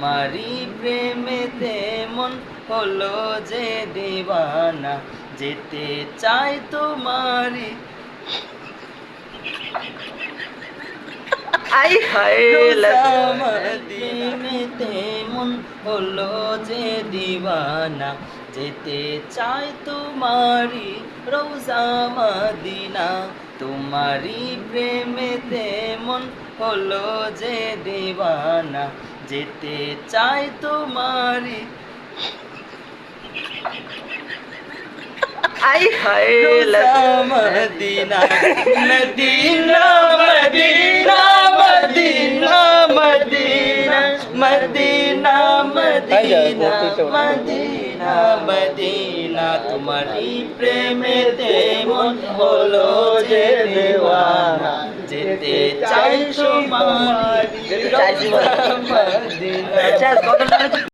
তোমারি প্রেমেতে মন হলো যে দিবানা যেতে চাই তোমারি আই হায় মন হলো যে দিবানা যেতে চাই তোমারি রোজা মদিনা তোমারি প্রেমেতে মন হলো যে দিবানা যেতে চাই তোমারি আই হায় Medina Medina Medina Medina Medina Medina Medina Medina. Medina Medina তোমারই প্রেমের দেমন হলো যে দেওয়ানা। যেতে চাইছো মারি